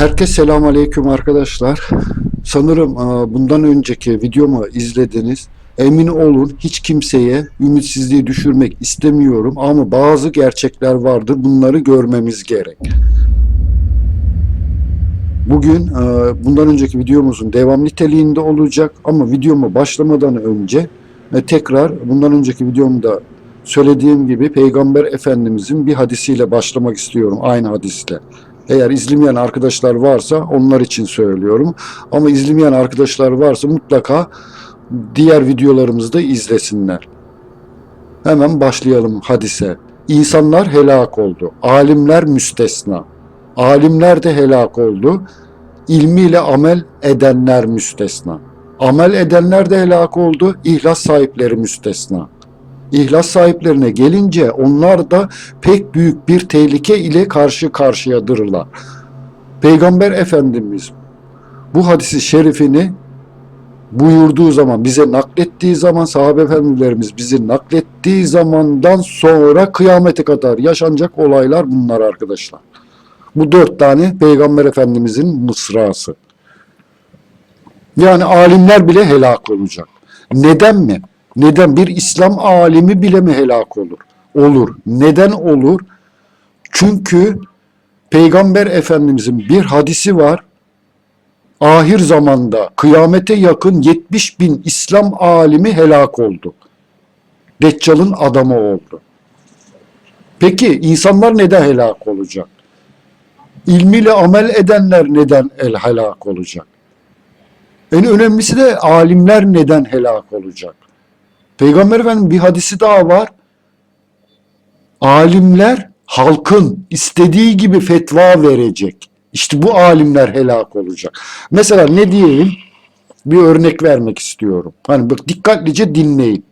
Herkese selam aleyküm arkadaşlar. Sanırım bundan önceki videomu izlediniz. Emin olun hiç kimseye ümitsizliği düşürmek istemiyorum ama bazı gerçekler vardır. Bunları görmemiz gerek. Bugün bundan önceki videomuzun devam niteliğinde olacak ama videomu başlamadan önce e, tekrar bundan önceki videomda söylediğim gibi Peygamber Efendimizin bir hadisiyle başlamak istiyorum. Aynı hadisle. Eğer izlemeyen arkadaşlar varsa onlar için söylüyorum. Ama izlemeyen arkadaşlar varsa mutlaka diğer videolarımızı da izlesinler. Hemen başlayalım hadise. İnsanlar helak oldu. Alimler müstesna. Alimler de helak oldu. İlmiyle amel edenler müstesna. Amel edenler de helak oldu. İhlas sahipleri müstesna. İhlas sahiplerine gelince onlar da pek büyük bir tehlike ile karşı karşıyadırlar. Peygamber Efendimiz bu hadisi şerifini buyurduğu zaman, bize naklettiği zaman, sahabe efendilerimiz bizi naklettiği zamandan sonra kıyamete kadar yaşanacak olaylar bunlar arkadaşlar. Bu dört tane Peygamber Efendimizin mısrası. Yani alimler bile helak olacak. Neden mi? Neden? Bir İslam alimi bile mi helak olur? Olur. Neden olur? Çünkü Peygamber Efendimizin bir hadisi var. Ahir zamanda kıyamete yakın 70 bin İslam alimi helak oldu. Deccal'ın adamı oldu. Peki insanlar neden helak olacak? İlmiyle amel edenler neden el helak olacak? En önemlisi de alimler neden helak olacak? Peygamber Efendimiz bir hadisi daha var. Alimler halkın istediği gibi fetva verecek. İşte bu alimler helak olacak. Mesela ne diyelim? Bir örnek vermek istiyorum. Hani bak dikkatlice dinleyin.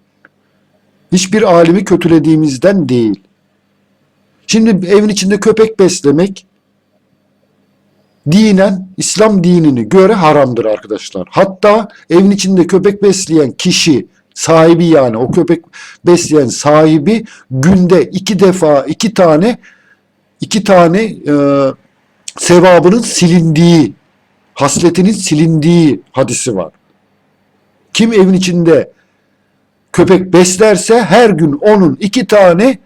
Hiçbir alimi kötülediğimizden değil. Şimdi evin içinde köpek beslemek dinen İslam dinini göre haramdır arkadaşlar. Hatta evin içinde köpek besleyen kişi sahibi yani o köpek besleyen sahibi günde iki defa iki tane iki tane e, sevabının silindiği hasletinin silindiği hadisi var. Kim evin içinde köpek beslerse her gün onun iki tane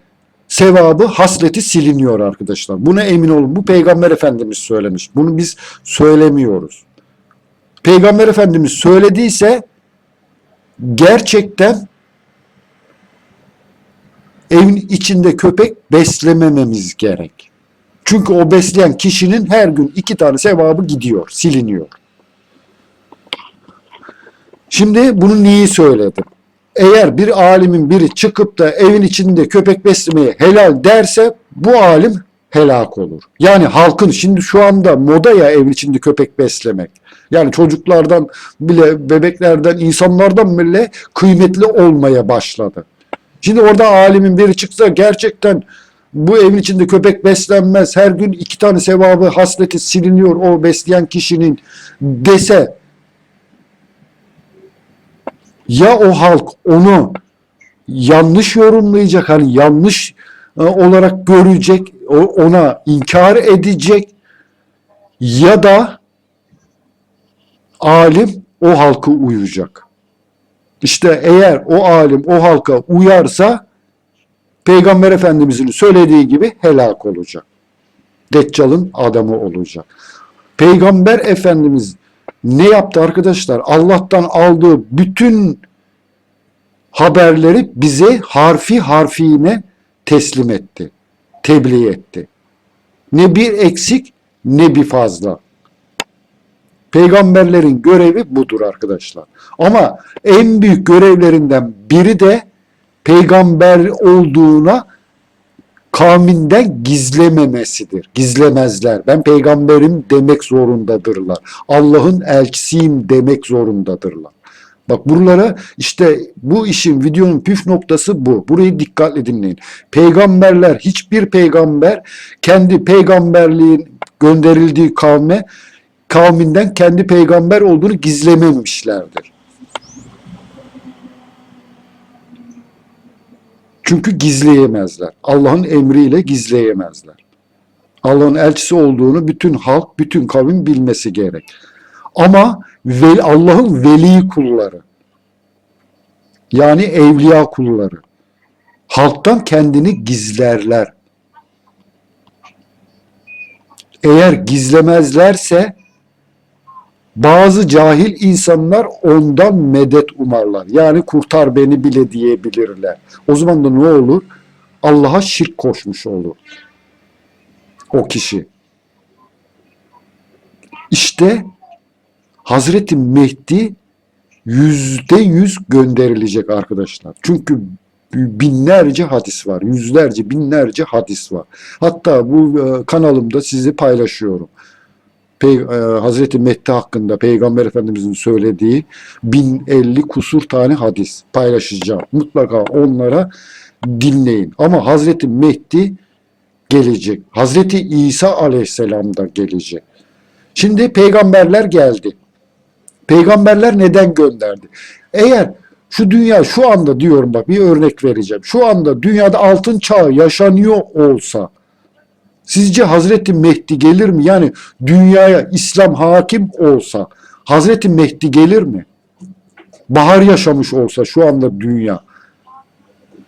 sevabı, hasleti siliniyor arkadaşlar. Buna emin olun. Bu Peygamber Efendimiz söylemiş. Bunu biz söylemiyoruz. Peygamber Efendimiz söylediyse gerçekten evin içinde köpek beslemememiz gerek. Çünkü o besleyen kişinin her gün iki tane sevabı gidiyor, siliniyor. Şimdi bunu niye söyledim? Eğer bir alimin biri çıkıp da evin içinde köpek beslemeye helal derse bu alim helak olur. Yani halkın şimdi şu anda moda ya evin içinde köpek beslemek. Yani çocuklardan bile bebeklerden insanlardan bile kıymetli olmaya başladı. Şimdi orada alimin biri çıksa gerçekten bu evin içinde köpek beslenmez. Her gün iki tane sevabı hasleti siliniyor o besleyen kişinin dese ya o halk onu yanlış yorumlayacak hani yanlış olarak görecek ona inkar edecek ya da alim o halkı uyacak. İşte eğer o alim o halka uyarsa Peygamber Efendimizin söylediği gibi helak olacak. Deccal'ın adamı olacak. Peygamber Efendimiz ne yaptı arkadaşlar? Allah'tan aldığı bütün haberleri bize harfi harfiine teslim etti. Tebliğ etti. Ne bir eksik ne bir fazla. Peygamberlerin görevi budur arkadaşlar. Ama en büyük görevlerinden biri de peygamber olduğuna kavminden gizlememesidir. Gizlemezler. Ben peygamberim demek zorundadırlar. Allah'ın elçisiyim demek zorundadırlar. Bak buralara işte bu işin videonun püf noktası bu. Burayı dikkatle dinleyin. Peygamberler hiçbir peygamber kendi peygamberliğin gönderildiği kavme kavminden kendi peygamber olduğunu gizlememişlerdir. Çünkü gizleyemezler. Allah'ın emriyle gizleyemezler. Allah'ın elçisi olduğunu bütün halk, bütün kavim bilmesi gerek. Ama Allah'ın veli kulları, yani evliya kulları, halktan kendini gizlerler. Eğer gizlemezlerse bazı cahil insanlar ondan medet umarlar. Yani kurtar beni bile diyebilirler. O zaman da ne olur? Allah'a şirk koşmuş olur o kişi. İşte Hazreti Mehdi yüzde yüz gönderilecek arkadaşlar. Çünkü binlerce hadis var. Yüzlerce, binlerce hadis var. Hatta bu e, kanalımda sizi paylaşıyorum. Pey- e, Hazreti Mehdi hakkında Peygamber Efendimizin söylediği 1050 kusur tane hadis paylaşacağım. Mutlaka onlara dinleyin. Ama Hazreti Mehdi gelecek. Hazreti İsa Aleyhisselam da gelecek. Şimdi peygamberler geldi. Peygamberler neden gönderdi? Eğer şu dünya şu anda diyorum bak bir örnek vereceğim. Şu anda dünyada altın çağı yaşanıyor olsa sizce Hazreti Mehdi gelir mi? Yani dünyaya İslam hakim olsa Hazreti Mehdi gelir mi? Bahar yaşamış olsa şu anda dünya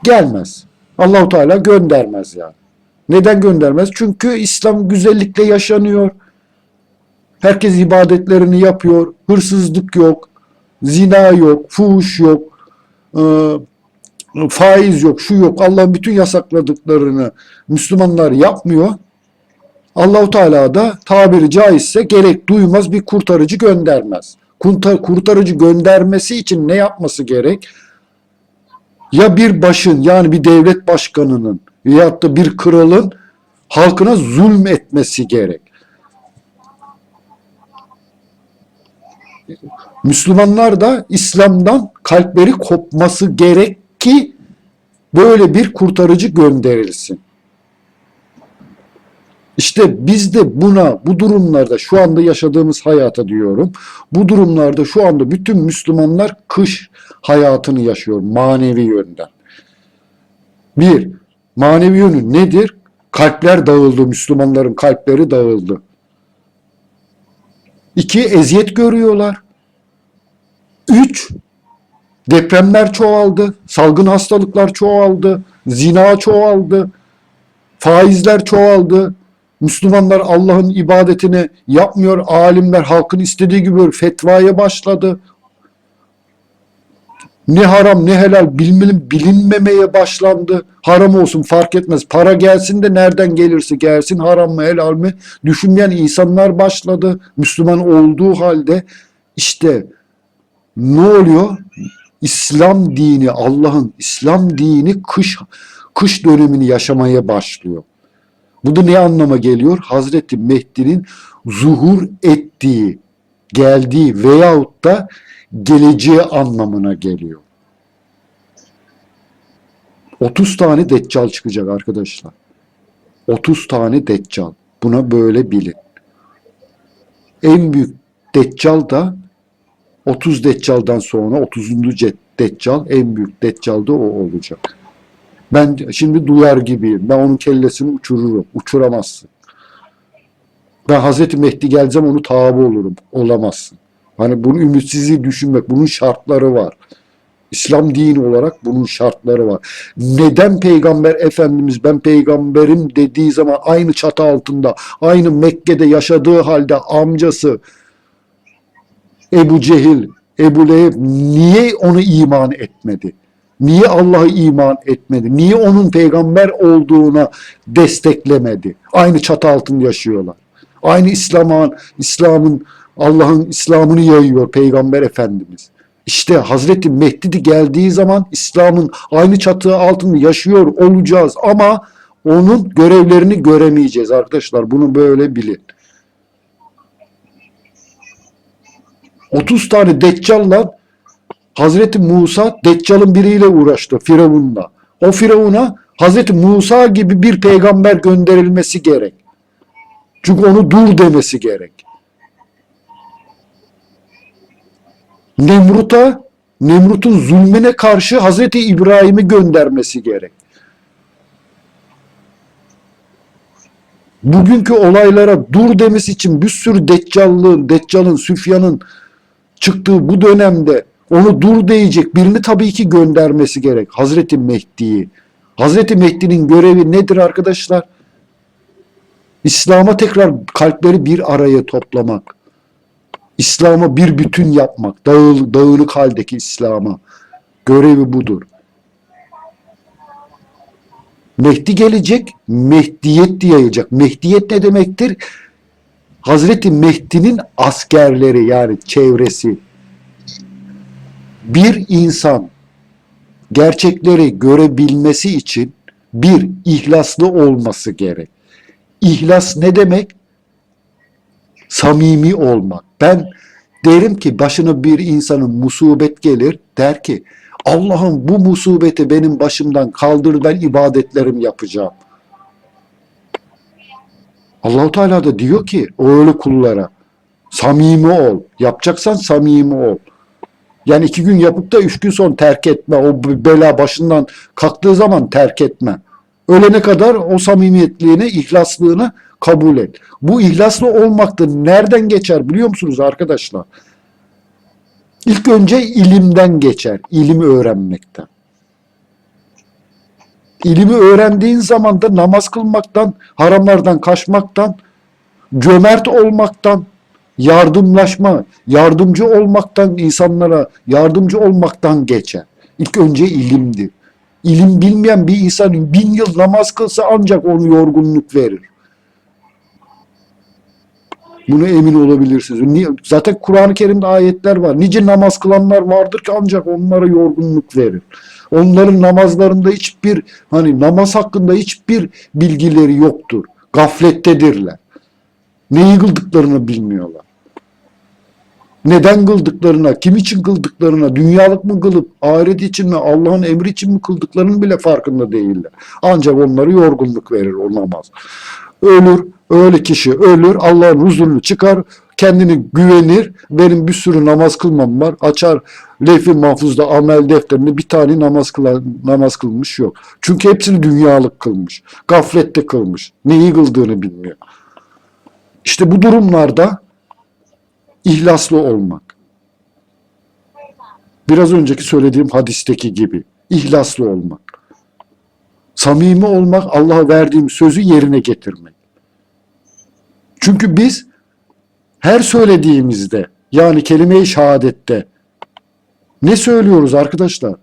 gelmez. Allahu Teala göndermez yani. Neden göndermez? Çünkü İslam güzellikle yaşanıyor. Herkes ibadetlerini yapıyor. Hırsızlık yok. Zina yok. Fuhuş yok. e, faiz yok. Şu yok. Allah'ın bütün yasakladıklarını Müslümanlar yapmıyor. Allahu Teala da tabiri caizse gerek duymaz bir kurtarıcı göndermez. Kurtar- Kurtarıcı göndermesi için ne yapması gerek? Ya bir başın yani bir devlet başkanının veyahut da bir kralın halkına zulm etmesi gerek. Müslümanlar da İslam'dan kalpleri kopması gerek ki böyle bir kurtarıcı gönderilsin. İşte biz de buna, bu durumlarda şu anda yaşadığımız hayata diyorum. Bu durumlarda şu anda bütün Müslümanlar kış hayatını yaşıyor manevi yönden. Bir, manevi yönü nedir? Kalpler dağıldı, Müslümanların kalpleri dağıldı. İki, eziyet görüyorlar. Üç, depremler çoğaldı, salgın hastalıklar çoğaldı, zina çoğaldı, faizler çoğaldı. Müslümanlar Allah'ın ibadetini yapmıyor, alimler halkın istediği gibi fetvaya başladı. Ne haram ne helal bilmem, bilinmemeye başlandı. Haram olsun fark etmez. Para gelsin de nereden gelirse gelsin haram mı helal mi düşünmeyen insanlar başladı. Müslüman olduğu halde işte ne oluyor? İslam dini, Allah'ın İslam dini kış kış dönemini yaşamaya başlıyor. Bu da ne anlama geliyor? Hazreti Mehdi'nin zuhur ettiği, geldiği veyahut da geleceği anlamına geliyor. 30 tane deccal çıkacak arkadaşlar. 30 tane deccal. Buna böyle bilin. En büyük deccal da 30 deccaldan sonra 30. ce- deccal en büyük deccal da o olacak. Ben şimdi duyar gibiyim. Ben onun kellesini uçururum. Uçuramazsın. Ben Hazreti Mehdi geleceğim onu tabi olurum. Olamazsın. Hani bunu ümitsizliği düşünmek. Bunun şartları var. İslam dini olarak bunun şartları var. Neden Peygamber Efendimiz ben peygamberim dediği zaman aynı çatı altında, aynı Mekke'de yaşadığı halde amcası Ebu Cehil, Ebu Leheb niye onu iman etmedi? Niye Allah'ı iman etmedi? Niye onun peygamber olduğuna desteklemedi? Aynı çatı altında yaşıyorlar. Aynı İslam'ın İslam'ın Allah'ın İslam'ını yayıyor Peygamber Efendimiz. İşte Hazreti Mehdi geldiği zaman İslam'ın aynı çatı altında yaşıyor olacağız ama onun görevlerini göremeyeceğiz arkadaşlar. Bunu böyle bilin. 30 tane deccalla Hazreti Musa Deccal'ın biriyle uğraştı Firavun'la. O Firavun'a Hazreti Musa gibi bir peygamber gönderilmesi gerek. Çünkü onu dur demesi gerek. Nemrut'a Nemrut'un zulmüne karşı Hazreti İbrahim'i göndermesi gerek. bugünkü olaylara dur demesi için bir sürü deccallığın, deccalın, süfyanın çıktığı bu dönemde onu dur diyecek birini tabii ki göndermesi gerek. Hazreti Mehdi'yi. Hazreti Mehdi'nin görevi nedir arkadaşlar? İslam'a tekrar kalpleri bir araya toplamak. İslam'ı bir bütün yapmak. Dağıl, dağınık haldeki İslam'a. Görevi budur. Mehdi gelecek, Mehdiyet yayacak. Mehdiyet ne demektir? Hazreti Mehdi'nin askerleri yani çevresi. Bir insan gerçekleri görebilmesi için bir ihlaslı olması gerek. İhlas ne demek? Samimi olmak. Ben derim ki başına bir insanın musibet gelir der ki Allah'ım bu musibeti benim başımdan kaldır ben ibadetlerim yapacağım. Allahu Teala da diyor ki o öyle kullara samimi ol. Yapacaksan samimi ol. Yani iki gün yapıp da üç gün sonra terk etme. O bela başından kalktığı zaman terk etme. Ölene kadar o samimiyetliğini, ihlaslığını kabul et. Bu ihlaslı olmak da nereden geçer biliyor musunuz arkadaşlar? İlk önce ilimden geçer. ilim öğrenmekten. İlimi öğrendiğin zaman da namaz kılmaktan, haramlardan kaçmaktan, cömert olmaktan, yardımlaşma, yardımcı olmaktan, insanlara yardımcı olmaktan geçer. İlk önce ilimdir. İlim bilmeyen bir insan bin yıl namaz kılsa ancak onu yorgunluk verir. Buna emin olabilirsiniz. Zaten Kur'an-ı Kerim'de ayetler var. Nice namaz kılanlar vardır ki ancak onlara yorgunluk verir. Onların namazlarında hiçbir hani namaz hakkında hiçbir bilgileri yoktur. Gaflettedirler. Neyi kıldıklarını bilmiyorlar. Neden kıldıklarına, kim için kıldıklarına, dünyalık mı kılıp, ahiret için mi, Allah'ın emri için mi kıldıklarının bile farkında değiller. Ancak onları yorgunluk verir o namaz. Ölür, öyle kişi ölür, Allah'ın huzurunu çıkar, kendini güvenir, benim bir sürü namaz kılmam var, açar levh-i mahfuzda amel defterinde bir tane namaz, kılan, namaz kılmış yok. Çünkü hepsini dünyalık kılmış, gaflette kılmış, neyi kıldığını bilmiyor. İşte bu durumlarda ihlaslı olmak. Biraz önceki söylediğim hadisteki gibi ihlaslı olmak. Samimi olmak, Allah'a verdiğim sözü yerine getirmek. Çünkü biz her söylediğimizde yani kelime-i şehadette ne söylüyoruz arkadaşlar?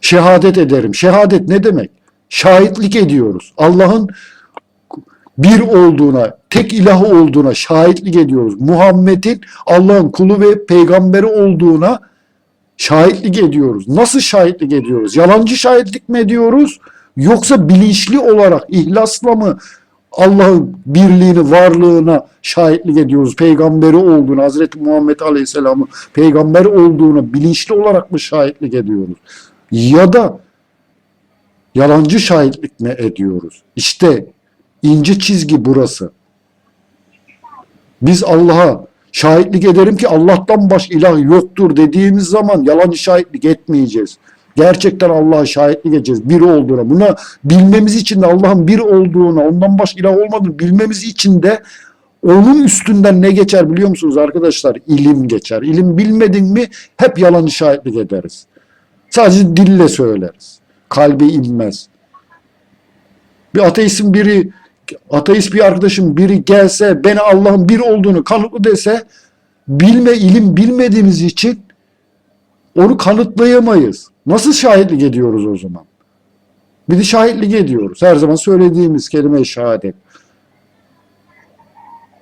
Şehadet ederim. Şehadet ne demek? Şahitlik ediyoruz. Allah'ın bir olduğuna, tek ilah olduğuna şahitlik ediyoruz. Muhammed'in Allah'ın kulu ve peygamberi olduğuna şahitlik ediyoruz. Nasıl şahitlik ediyoruz? Yalancı şahitlik mi ediyoruz? Yoksa bilinçli olarak ihlasla mı Allah'ın birliğini, varlığına şahitlik ediyoruz. Peygamberi olduğunu, Hazreti Muhammed Aleyhisselam'ın peygamber olduğunu bilinçli olarak mı şahitlik ediyoruz? Ya da yalancı şahitlik mi ediyoruz? İşte ince çizgi burası. Biz Allah'a şahitlik ederim ki Allah'tan baş ilah yoktur dediğimiz zaman yalancı şahitlik etmeyeceğiz. Gerçekten Allah'a şahitlik edeceğiz. Bir olduğuna. Buna bilmemiz için de Allah'ın bir olduğuna, ondan baş ilah olmadığını bilmemiz için de onun üstünden ne geçer biliyor musunuz arkadaşlar? İlim geçer. İlim bilmedin mi hep yalancı şahitlik ederiz. Sadece dille söyleriz. Kalbe inmez. Bir ateistin biri, ateist bir arkadaşım biri gelse, beni Allah'ın bir olduğunu kanıtlı dese, bilme, ilim bilmediğimiz için onu kanıtlayamayız. Nasıl şahitlik ediyoruz o zaman? Bir de şahitlik ediyoruz. Her zaman söylediğimiz kelime şehadet.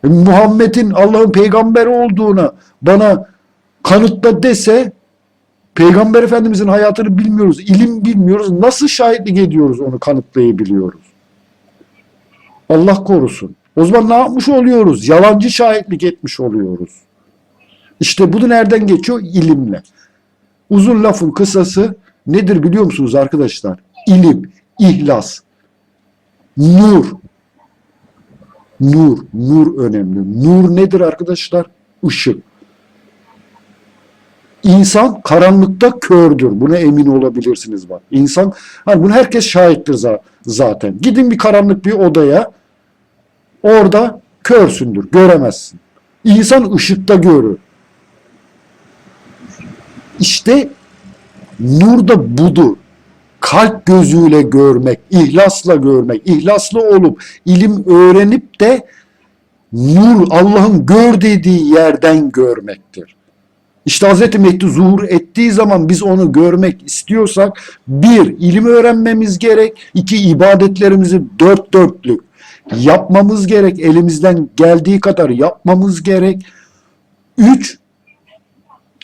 E, Muhammed'in Allah'ın peygamberi olduğuna bana kanıtla dese Peygamber Efendimizin hayatını bilmiyoruz, ilim bilmiyoruz. Nasıl şahitlik ediyoruz onu kanıtlayabiliyoruz? Allah korusun. O zaman ne yapmış oluyoruz? Yalancı şahitlik etmiş oluyoruz. İşte bu nereden geçiyor? İlimle. Uzun lafın kısası nedir biliyor musunuz arkadaşlar? İlim, ihlas, nur. Nur, nur önemli. Nur nedir arkadaşlar? Işık. İnsan karanlıkta kördür. Buna emin olabilirsiniz bak. İnsan, hani bunu herkes şahittir za- zaten. Gidin bir karanlık bir odaya, orada körsündür, göremezsin. İnsan ışıkta görür. İşte nur da budur. Kalp gözüyle görmek, ihlasla görmek, ihlaslı olup ilim öğrenip de nur Allah'ın gör dediği yerden görmektir. İşte Hz. Mehdi zuhur ettiği zaman biz onu görmek istiyorsak bir, ilim öğrenmemiz gerek. iki ibadetlerimizi dört dörtlük yapmamız gerek. Elimizden geldiği kadar yapmamız gerek. Üç,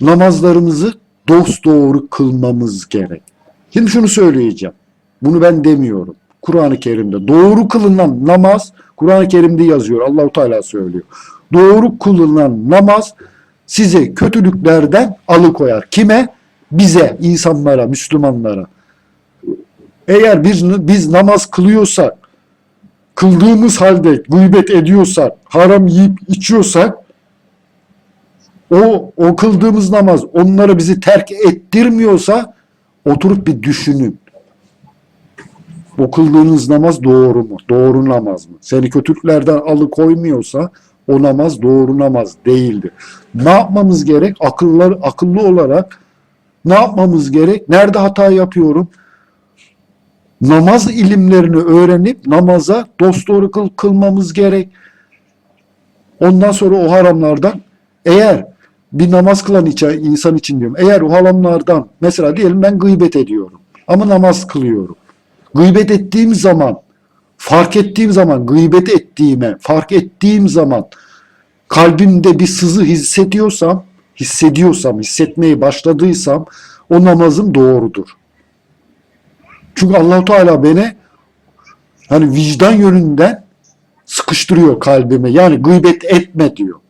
namazlarımızı dosdoğru kılmamız gerek. Şimdi şunu söyleyeceğim. Bunu ben demiyorum. Kur'an-ı Kerim'de doğru kılınan namaz Kur'an-ı Kerim'de yazıyor. Allahu Teala söylüyor. Doğru kılınan namaz sizi kötülüklerden alıkoyar. Kime? Bize, insanlara, Müslümanlara. Eğer biz, biz namaz kılıyorsak, kıldığımız halde gıybet ediyorsak, haram yiyip içiyorsak, o, o kıldığımız namaz onları bizi terk ettirmiyorsa oturup bir düşünün. O kıldığınız namaz doğru mu? Doğru namaz mı? Seni kötülüklerden alıkoymuyorsa o namaz doğru namaz değildir. Ne yapmamız gerek? Akıllar, akıllı olarak ne yapmamız gerek? Nerede hata yapıyorum? Namaz ilimlerini öğrenip namaza dosdoğru kıl, kılmamız gerek. Ondan sonra o haramlardan eğer bir namaz kılan insan için diyorum. Eğer o haramlardan mesela diyelim ben gıybet ediyorum ama namaz kılıyorum. Gıybet ettiğim zaman fark ettiğim zaman gıybet ettiğime fark ettiğim zaman kalbimde bir sızı hissediyorsam hissediyorsam hissetmeye başladıysam o namazım doğrudur. Çünkü Allahu Teala beni hani vicdan yönünden sıkıştırıyor kalbime. Yani gıybet etme diyor.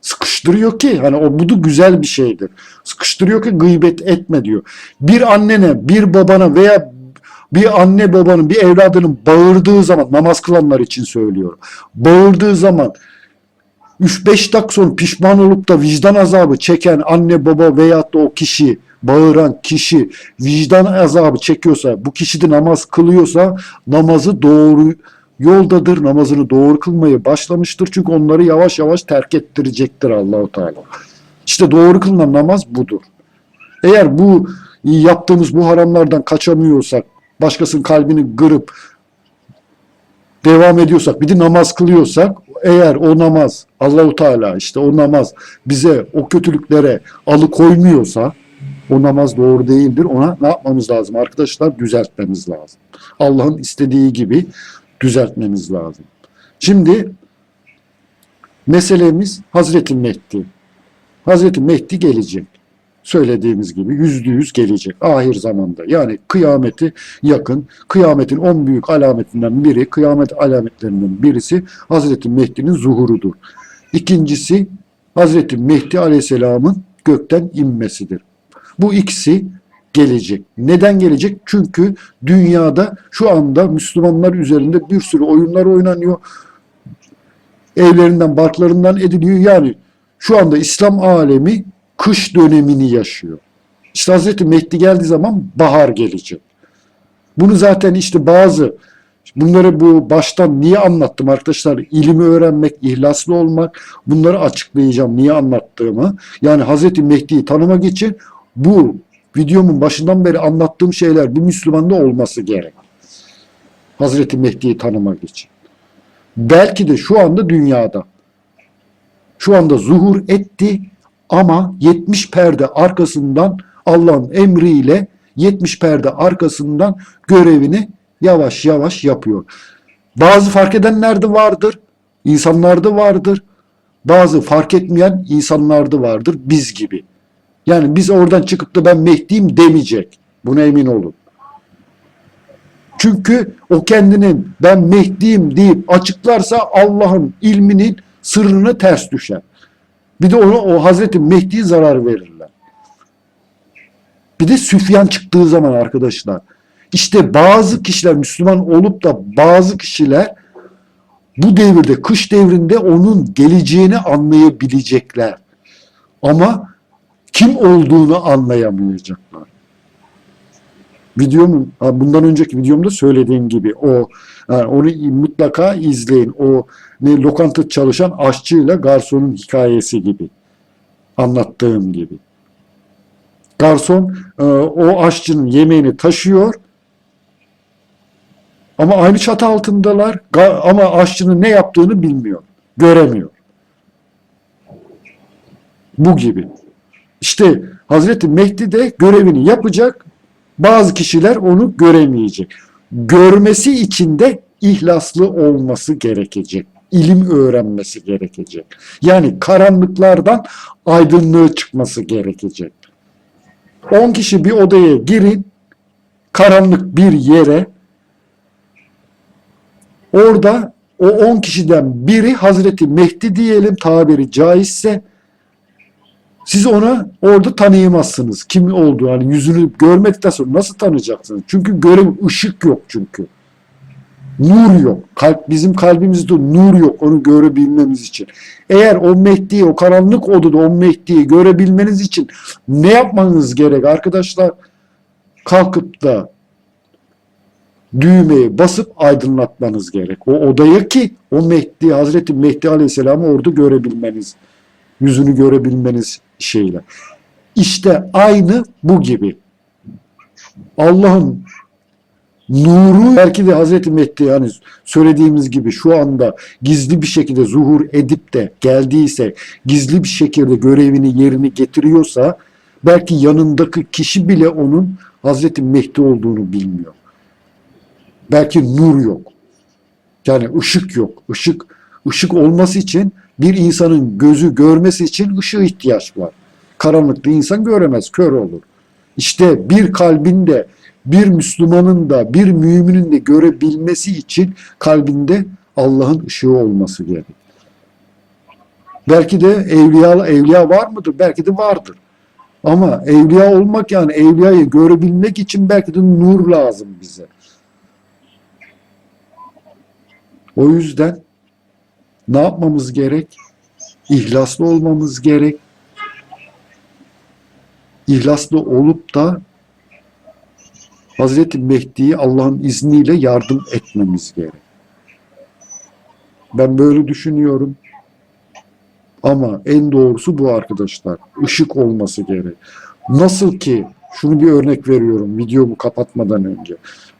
Sıkıştırıyor ki hani o bu da güzel bir şeydir. Sıkıştırıyor ki gıybet etme diyor. Bir annene, bir babana veya bir anne babanın, bir evladının bağırdığı zaman namaz kılanlar için söylüyorum. Bağırdığı zaman 3-5 dakika sonra pişman olup da vicdan azabı çeken anne baba veyahut da o kişi bağıran kişi vicdan azabı çekiyorsa bu kişi de namaz kılıyorsa namazı doğru yoldadır. Namazını doğru kılmayı başlamıştır. Çünkü onları yavaş yavaş terk ettirecektir Allahu Teala. İşte doğru kılınan namaz budur. Eğer bu yaptığımız bu haramlardan kaçamıyorsak, başkasının kalbini kırıp devam ediyorsak, bir de namaz kılıyorsak, eğer o namaz Allahu Teala işte o namaz bize o kötülüklere alıkoymuyorsa o namaz doğru değildir. Ona ne yapmamız lazım arkadaşlar? Düzeltmemiz lazım. Allah'ın istediği gibi düzeltmemiz lazım. Şimdi meselemiz Hazreti Mehdi. Hazreti Mehdi gelecek. Söylediğimiz gibi yüzde yüz gelecek ahir zamanda. Yani kıyameti yakın. Kıyametin on büyük alametinden biri, kıyamet alametlerinden birisi Hazreti Mehdi'nin zuhurudur. İkincisi Hazreti Mehdi Aleyhisselam'ın gökten inmesidir. Bu ikisi gelecek. Neden gelecek? Çünkü dünyada şu anda Müslümanlar üzerinde bir sürü oyunlar oynanıyor. Evlerinden, barklarından ediliyor. Yani şu anda İslam alemi kış dönemini yaşıyor. İşte Hazreti Mehdi geldiği zaman bahar gelecek. Bunu zaten işte bazı bunları bu baştan niye anlattım arkadaşlar? İlimi öğrenmek, ihlaslı olmak bunları açıklayacağım niye anlattığımı. Yani Hazreti Mehdi'yi tanımak için bu videomun başından beri anlattığım şeyler bir Müslümanda olması gerek. Hazreti Mehdi'yi tanımak için. Belki de şu anda dünyada. Şu anda zuhur etti ama 70 perde arkasından Allah'ın emriyle 70 perde arkasından görevini yavaş yavaş yapıyor. Bazı fark edenler de vardır, insanlar da vardır. Bazı fark etmeyen insanlar da vardır biz gibi. Yani biz oradan çıkıp da ben Mehdi'yim demeyecek. Buna emin olun. Çünkü o kendinin ben Mehdi'yim deyip açıklarsa Allah'ın ilminin sırrını ters düşer. Bir de ona o Hazreti Mehdi'ye zarar verirler. Bir de Süfyan çıktığı zaman arkadaşlar. İşte bazı kişiler Müslüman olup da bazı kişiler bu devirde, kış devrinde onun geleceğini anlayabilecekler. Ama kim olduğunu anlayamayacaklar. Videomun, bundan önceki videomda söylediğim gibi o onu mutlaka izleyin. O ne lokanta çalışan aşçıyla garsonun hikayesi gibi. Anlattığım gibi. Garson e, o aşçının yemeğini taşıyor ama aynı çatı altındalar ama aşçının ne yaptığını bilmiyor. Göremiyor. Bu gibi. İşte Hazreti Mehdi de görevini yapacak. Bazı kişiler onu göremeyecek. Görmesi için de ihlaslı olması gerekecek. İlim öğrenmesi gerekecek. Yani karanlıklardan aydınlığı çıkması gerekecek. 10 kişi bir odaya girin, karanlık bir yere. Orada o 10 kişiden biri Hazreti Mehdi diyelim tabiri caizse siz ona orada tanıyamazsınız. Kim olduğu hani yüzünü görmedikten sonra nasıl tanıyacaksınız? Çünkü görev ışık yok çünkü. Nur yok. Kalp, bizim kalbimizde nur yok onu görebilmemiz için. Eğer o Mehdi'yi, o karanlık odada o Mehdi'yi görebilmeniz için ne yapmanız gerek arkadaşlar? Kalkıp da düğmeye basıp aydınlatmanız gerek. O odaya ki o Mehdi, Hazreti Mehdi Aleyhisselam'ı orada görebilmeniz, yüzünü görebilmeniz şeyle. İşte aynı bu gibi. Allah'ın nuru belki de Hazreti Mehdi yani söylediğimiz gibi şu anda gizli bir şekilde zuhur edip de geldiyse gizli bir şekilde görevini yerini getiriyorsa belki yanındaki kişi bile onun Hazreti Mehdi olduğunu bilmiyor. Belki nur yok. Yani ışık yok. Işık ışık olması için bir insanın gözü görmesi için ışığı ihtiyaç var. Karanlıkta insan göremez, kör olur. İşte bir kalbinde bir Müslümanın da bir müminin de görebilmesi için kalbinde Allah'ın ışığı olması gerek. Belki de evliya, evliya var mıdır? Belki de vardır. Ama evliya olmak yani evliyayı görebilmek için belki de nur lazım bize. O yüzden ne yapmamız gerek? İhlaslı olmamız gerek. İhlaslı olup da Hazreti Mehdi'yi Allah'ın izniyle yardım etmemiz gerek. Ben böyle düşünüyorum. Ama en doğrusu bu arkadaşlar. Işık olması gerek. Nasıl ki şunu bir örnek veriyorum videomu kapatmadan önce.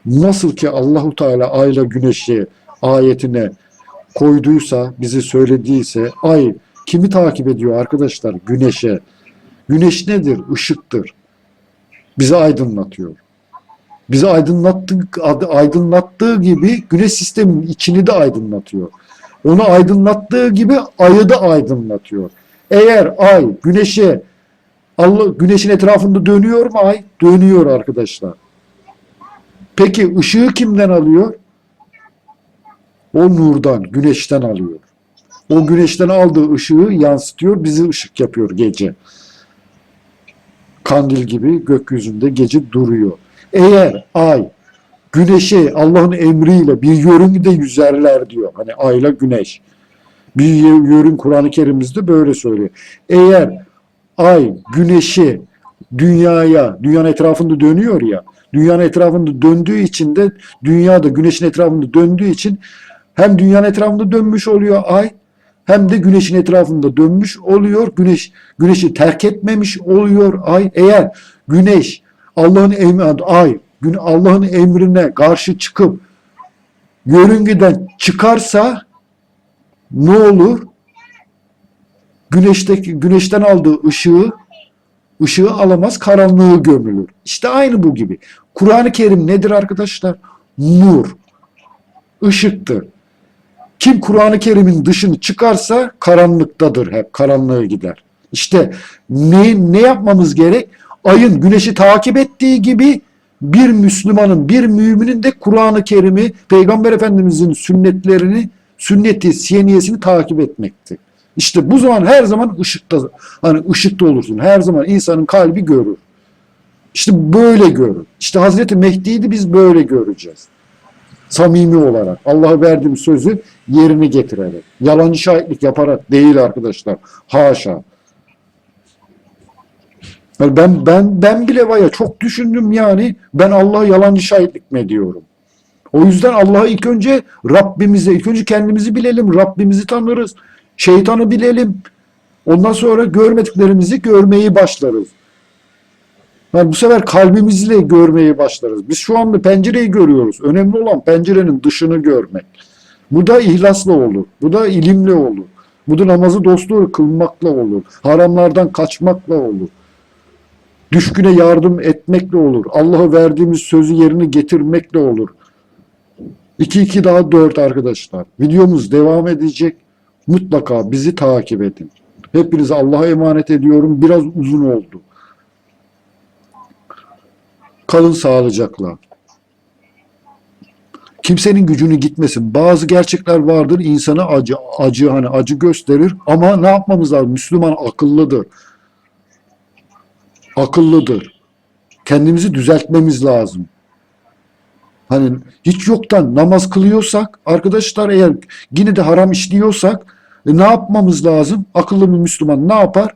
Nasıl ki Allahu Teala ayla güneşi ayetine koyduysa, bizi söylediyse ay kimi takip ediyor arkadaşlar? Güneşe. Güneş nedir? Işıktır. Bizi aydınlatıyor. Bizi aydınlattığı, aydınlattığı gibi güneş sisteminin içini de aydınlatıyor. Onu aydınlattığı gibi ayı da aydınlatıyor. Eğer ay güneşe Allah güneşin etrafında dönüyor mu ay? Dönüyor arkadaşlar. Peki ışığı kimden alıyor? O nurdan, güneşten alıyor. O güneşten aldığı ışığı yansıtıyor, bizi ışık yapıyor gece. Kandil gibi gökyüzünde gece duruyor. Eğer ay güneşe Allah'ın emriyle bir yörüngede yüzerler diyor. Hani ayla güneş. Bir yörün Kur'an-ı Kerim'imizde böyle söylüyor. Eğer ay güneşi dünyaya, dünyanın etrafında dönüyor ya, dünyanın etrafında döndüğü için de dünya da güneşin etrafında döndüğü için hem dünyanın etrafında dönmüş oluyor ay hem de güneşin etrafında dönmüş oluyor. Güneş güneşi terk etmemiş oluyor ay. Eğer güneş Allah'ın emri ay Allah'ın emrine karşı çıkıp yörüngeden çıkarsa ne olur? Güneşteki güneşten aldığı ışığı ışığı alamaz, karanlığı gömülür. İşte aynı bu gibi. Kur'an-ı Kerim nedir arkadaşlar? Nur. Işıktır. Kim Kur'an-ı Kerim'in dışını çıkarsa karanlıktadır hep. Karanlığı gider. İşte ne, ne yapmamız gerek? Ayın güneşi takip ettiği gibi bir Müslümanın, bir müminin de Kur'an-ı Kerim'i, Peygamber Efendimizin sünnetlerini, sünneti, siyeniyesini takip etmektir. İşte bu zaman her zaman ışıkta, hani ışıkta olursun. Her zaman insanın kalbi görür. İşte böyle görür. İşte Hazreti Mehdi'yi biz böyle göreceğiz. Samimi olarak. Allah'a verdiğim sözü yerine getirerek. Yalancı şahitlik yaparak değil arkadaşlar. Haşa. Ben ben ben bile var ya çok düşündüm yani. Ben Allah'a yalancı şahitlik mi ediyorum? O yüzden Allah'a ilk önce Rabbimize, ilk önce kendimizi bilelim, Rabbimizi tanırız. Şeytanı bilelim. Ondan sonra görmediklerimizi görmeyi başlarız. Yani bu sefer kalbimizle görmeyi başlarız. Biz şu anda pencereyi görüyoruz. Önemli olan pencerenin dışını görmek. Bu da ihlasla olur. Bu da ilimle olur. Bu da namazı dosdoğru kılmakla olur. Haramlardan kaçmakla olur. Düşküne yardım etmekle olur. Allah'a verdiğimiz sözü yerine getirmekle olur. 2 2 daha 4 arkadaşlar. Videomuz devam edecek. Mutlaka bizi takip edin. Hepinizi Allah'a emanet ediyorum. Biraz uzun oldu. Kalın sağlıcakla. Kimsenin gücünü gitmesin. Bazı gerçekler vardır insana acı acı hani acı gösterir ama ne yapmamız lazım? Müslüman akıllıdır. Akıllıdır. Kendimizi düzeltmemiz lazım. Hani hiç yoktan namaz kılıyorsak arkadaşlar eğer yine de haram işliyorsak e, ne yapmamız lazım? Akıllı bir Müslüman ne yapar?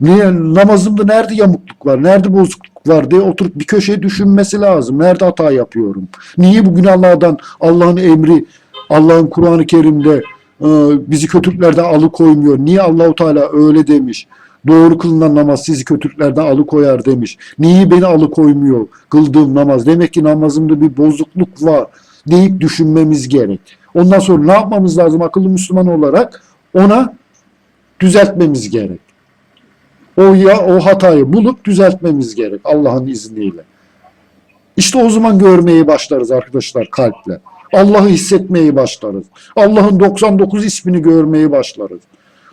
Niye namazımda nerede yamukluk var, nerede bozukluk var diye oturup bir köşeye düşünmesi lazım. Nerede hata yapıyorum? Niye bu günahlardan Allah'ın emri, Allah'ın Kur'an-ı Kerim'de e, bizi kötülüklerden alıkoymuyor? Niye Allahu Teala öyle demiş? Doğru kılınan namaz sizi kötülüklerden alıkoyar demiş. Niye beni alıkoymuyor kıldığım namaz? Demek ki namazımda bir bozukluk var deyip düşünmemiz gerek. Ondan sonra ne yapmamız lazım akıllı Müslüman olarak? Ona düzeltmemiz gerek. O ya o hatayı bulup düzeltmemiz gerek Allah'ın izniyle. İşte o zaman görmeyi başlarız arkadaşlar kalple. Allah'ı hissetmeyi başlarız. Allah'ın 99 ismini görmeyi başlarız.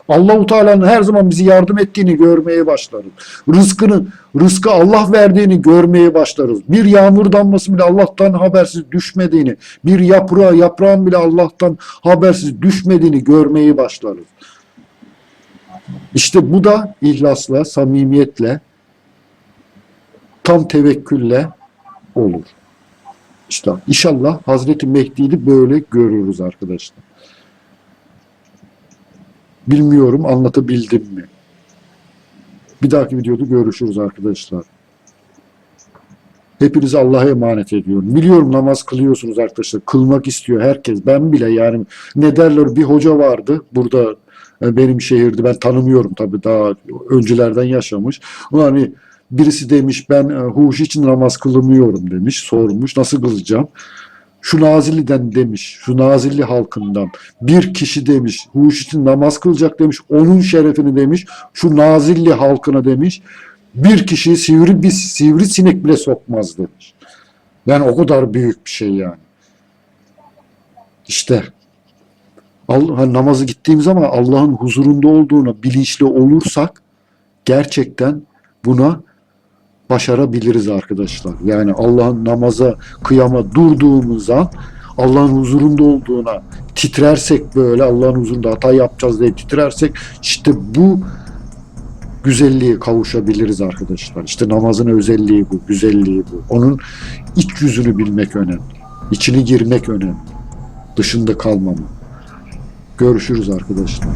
Allahu Teala'nın her zaman bizi yardım ettiğini görmeye başlarız. Rızkını, rızkı Allah verdiğini görmeye başlarız. Bir yağmur damlası bile Allah'tan habersiz düşmediğini, bir yaprağı, yaprağın bile Allah'tan habersiz düşmediğini görmeye başlarız. İşte bu da ihlasla, samimiyetle, tam tevekkülle olur. İşte inşallah Hazreti Mehdi'yi böyle görürüz arkadaşlar. Bilmiyorum anlatabildim mi? Bir dahaki videoda görüşürüz arkadaşlar. Hepinizi Allah'a emanet ediyorum. Biliyorum namaz kılıyorsunuz arkadaşlar. Kılmak istiyor herkes. Ben bile yani ne derler bir hoca vardı burada benim şehirde ben tanımıyorum tabii daha öncelerden yaşamış. Yani birisi demiş ben e, huş için namaz kılmıyorum demiş. Sormuş nasıl kılacağım? Şu Nazilli'den demiş, şu Nazilli halkından bir kişi demiş, huş için namaz kılacak demiş, onun şerefini demiş, şu Nazilli halkına demiş, bir kişiyi sivri bir sivri sinek bile sokmaz demiş. Yani o kadar büyük bir şey yani. İşte Allah, namazı gittiğim zaman Allah'ın huzurunda olduğuna bilinçli olursak gerçekten buna başarabiliriz arkadaşlar. Yani Allah'ın namaza, kıyama durduğumuz an Allah'ın huzurunda olduğuna titrersek böyle Allah'ın huzurunda hata yapacağız diye titrersek işte bu güzelliğe kavuşabiliriz arkadaşlar. İşte namazın özelliği bu, güzelliği bu. Onun iç yüzünü bilmek önemli. İçini girmek önemli. Dışında kalmamak. Görüşürüz arkadaşlar.